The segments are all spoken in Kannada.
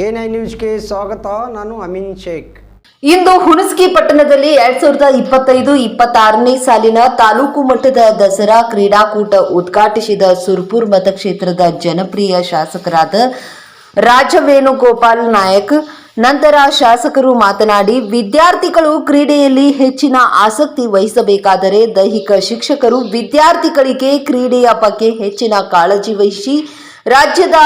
ಐ ನ್ಯೂಸ್ಗೆ ಸ್ವಾಗತ, ನಾನು ಅಮೀನ್ ಶೇಖ್. ಇಂದು ಹುಣಸಗಿ ಪಟ್ಟಣದಲ್ಲಿ ಎರಡ್ ಸಾವಿರದ ಇಪ್ಪತ್ತೈದು, ಇಪ್ಪತ್ತಾರನೇ ಸಾಲಿನ ತಾಲೂಕು ಮಟ್ಟದ ದಸರಾ ಕ್ರೀಡಾಕೂಟ ಉದ್ಘಾಟಿಸಿದ ಸುರ್ಪುರ್ ಮತಕ್ಷೇತ್ರದ ಜನಪ್ರಿಯ ಶಾಸಕರಾದ ರಾಜವೇಣುಗೋಪಾಲ್ ನಾಯಕ್. ನಂತರ ಶಾಸಕರು ಮಾತನಾಡಿ, ವಿದ್ಯಾರ್ಥಿಗಳು ಕ್ರೀಡೆಯಲ್ಲಿ ಹೆಚ್ಚಿನ ಆಸಕ್ತಿ ವಹಿಸಬೇಕಾದರೆ ದೈಹಿಕ ಶಿಕ್ಷಕರು ವಿದ್ಯಾರ್ಥಿಗಳಿಗೆ ಕ್ರೀಡೆಯ ಬಗ್ಗೆ ಹೆಚ್ಚಿನ ಕಾಳಜಿ ವಹಿಸಿ, ರಾಜ್ಯದ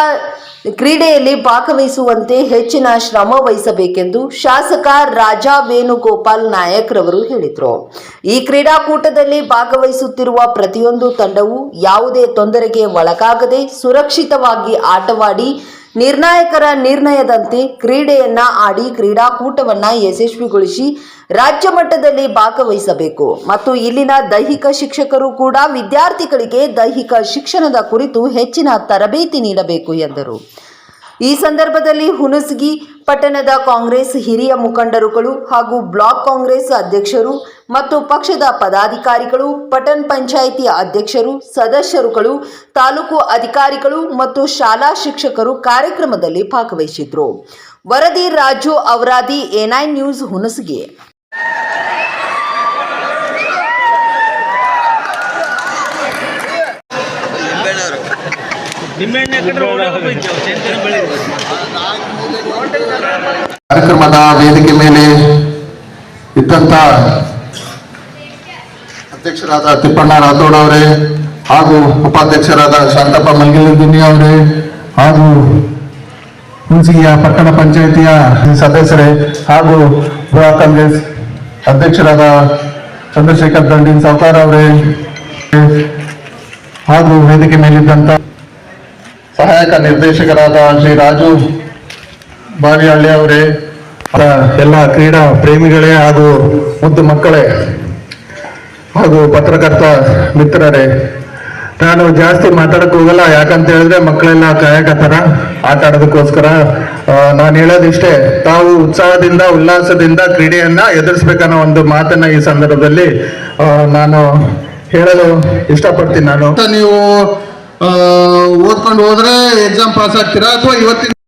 ಕ್ರೀಡೆಯಲ್ಲಿ ಭಾಗವಹಿಸುವಂತೆ ಹೆಚ್ಚಿನ ಶ್ರಮ ವಹಿಸಬೇಕೆಂದು ಶಾಸಕ ರಾಜಾ ವೇಣುಗೋಪಾಲ್ ನಾಯಕ್ ರವರು ಹೇಳಿದರು. ಈ ಕ್ರೀಡಾಕೂಟದಲ್ಲಿ ಭಾಗವಹಿಸುತ್ತಿರುವ ಪ್ರತಿಯೊಂದು ತಂಡವು ಯಾವುದೇ ತೊಂದರೆಗೆ ಒಳಗಾಗದೆ ಸುರಕ್ಷಿತವಾಗಿ ಆಟವಾಡಿ ನಿರ್ಣಾಯಕರ ನಿರ್ಣಯದಂತೆ ಕ್ರೀಡೆಯನ್ನ ಆಡಿ ಕ್ರೀಡಾಕೂಟವನ್ನ ಯಶಸ್ವಿಗೊಳಿಸಿ ರಾಜ್ಯ ಮಟ್ಟದಲ್ಲಿ ಭಾಗವಹಿಸಬೇಕು. ಮತ್ತು ಇಲ್ಲಿನ ದೈಹಿಕ ಶಿಕ್ಷಕರು ಕೂಡ ವಿದ್ಯಾರ್ಥಿಗಳಿಗೆ ದೈಹಿಕ ಶಿಕ್ಷಣದ ಕುರಿತು ಹೆಚ್ಚಿನ ತರಬೇತಿ ನೀಡಬೇಕು ಎಂದರು. ಈ ಸಂದರ್ಭದಲ್ಲಿ ಹುಣಸಗಿ ಪಟ್ಟಣದ ಕಾಂಗ್ರೆಸ್ ಹಿರಿಯ ಮುಖಂಡರುಗಳು ಹಾಗೂ ಬ್ಲಾಕ್ ಕಾಂಗ್ರೆಸ್ ಅಧ್ಯಕ್ಷರು ಮತ್ತು ಪಕ್ಷದ ಪದಾಧಿಕಾರಿಗಳು ಪಟನ್ ಪಂಚಾಯಿತಿ ಅಧ್ಯಕ್ಷರು, ಸದಸ್ಯರುಗಳು, ತಾಲೂಕು ಅಧಿಕಾರಿಗಳು ಮತ್ತು ಶಾಲಾ ಶಿಕ್ಷಕರು ಕಾರ್ಯಕ್ರಮದಲ್ಲಿ ಭಾಗವಹಿಸಿದ್ರು. ವರದಿ ರಾಜು ಅವರಾದಿ ಎನ್ಐ ನ್ಯೂಸ್, ಹುಣಸಗಿ. ಕಾರ್ಯಕ್ರಮದ ವೇದಿಕೆ ಮೇಲೆ ಇದ್ದಂತ ಅಧ್ಯಕ್ಷರಾದ ತಿಪ್ಪಣ್ಣ ರಾಥೋಡ್ ಅವರೇ ಹಾಗೂ ಉಪಾಧ್ಯಕ್ಷರಾದ ಶಾಂತಪ್ಪ ಮಲ್ಗಿಲಿದ್ದೀನಿ ಅವರೇ ಹಾಗೂ ಹುಣಸಿಗೆಯ ಪಟ್ಟಣ ಪಂಚಾಯಿತಿಯ ಸದಸ್ಯರೇ ಹಾಗೂ ಬ್ಲಾಕ್ ಕಾಂಗ್ರೆಸ್ ಅಧ್ಯಕ್ಷರಾದ ಚಂದ್ರಶೇಖರ್ ದಂಡಿನ್ ಸಾವ್ಕಾರ್ ಅವರೇ ಹಾಗೂ ವೇದಿಕೆ ಮೇಲಿದ್ದಂತ ಸಹಾಯಕ ನಿರ್ದೇಶಕರಾದ ಶ್ರೀ ರಾಜು ಬಾವಿಹಳ್ಳಿ ಅವರೇ ಎಲ್ಲ ಕ್ರೀಡಾ ಪ್ರೇಮಿಗಳೇ ಹಾಗೂ ಮುದ್ದು ಮಕ್ಕಳೇ. ಹಾಗೂ ಪತ್ರಕರ್ತ ಮಿತ್ರರೇ, ನಾನು ಜಾಸ್ತಿ ಮಾತಾಡಕ್ ಹೋಗಲ್ಲ, ಯಾಕಂತ ಹೇಳಿದ್ರೆ ಮಕ್ಕಳೆಲ್ಲ ಕಾಯಕತ್ತಾರ ಆಟ ಆಡೋದಕ್ಕೋಸ್ಕರ ನಾನು ಹೇಳೋದಿಷ್ಟೇ, ತಾವು ಉತ್ಸಾಹದಿಂದ, ಉಲ್ಲಾಸದಿಂದ ಕ್ರೀಡೆಯನ್ನ ಎದುರಿಸ್ಬೇಕನ್ನೋ ಒಂದು ಮಾತನ್ನ ಈ ಸಂದರ್ಭದಲ್ಲಿ ನಾನು ಹೇಳಲು ಇಷ್ಟಪಡ್ತೀನಿ ನಾನು. ನೀವು ಓದ್ಕೊಂಡು ಹೋದ್ರೆ ಎಕ್ಸಾಮ್ ಪಾಸ್ ಆಗ್ತೀರಾ? ಅಥವಾ ಇವತ್ತಿನ